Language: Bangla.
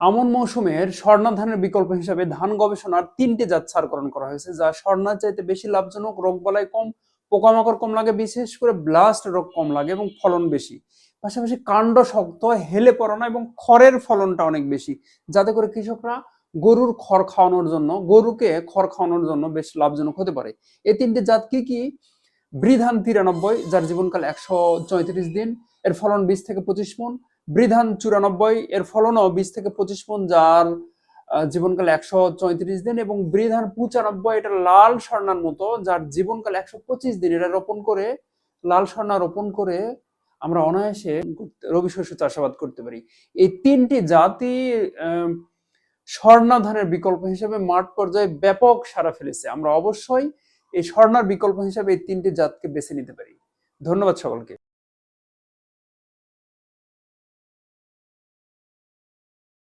আমন মৌসুমের স্বর্ণা ধানের বিকল্প হিসাবে ধান গবেষণার তিনটি জাত ছাড়করণ করা হয়েছে, যা স্বর্ণার চাইতে বেশি লাভজনক রোগবালাই কম, পোকামাকড় কম লাগে, বিশেষ করে ব্লাস্ট রোগ কম লাগে এবং ফলন বেশি। পাশাপাশি কাণ্ড শক্ত, হেলে পড়ে না এবং খড়ের ফলনটা অনেক বেশি, যাতে করে কৃষকরা গরুর খড় খাওয়ানোর জন্য, গরুকে খড় খাওয়ানোর জন্য বেশ লাভজনক হতে পারে। এই তিনটি জাত কি কি? বৃধান তিরানব্বই, যার জীবনকাল একশো চৌত্রিশ দিন, এর ফলন বিশ থেকে পঁচিশ মন বৃধান চুরানব্বই এর ফলনও বিশ থেকে পঁচিশ মন যার জীবনকাল একশো চৌত্রিশ দিন এবং বৃধান পঁচানব্বই এটা লাল স্বর্ণার মতো যার জীবনকাল একশো পঁচিশ দিন। এটা রোপণ করে লাল স্বর্ণা রোপণ করে আমরা অনায়াসে রবি শস্য চাষাবাদ করতে পারি। এই তিনটি জাতি আহ, স্বর্ণা ধানের বিকল্প হিসেবে মাঠ পর্যায়ে ব্যাপক সারা ফেলেছে। আমরা অবশ্যই এই স্বর্ণার বিকল্প হিসেবে এই তিনটি জাতকে বেছে নিতে পারি। ধন্যবাদ সকলকে।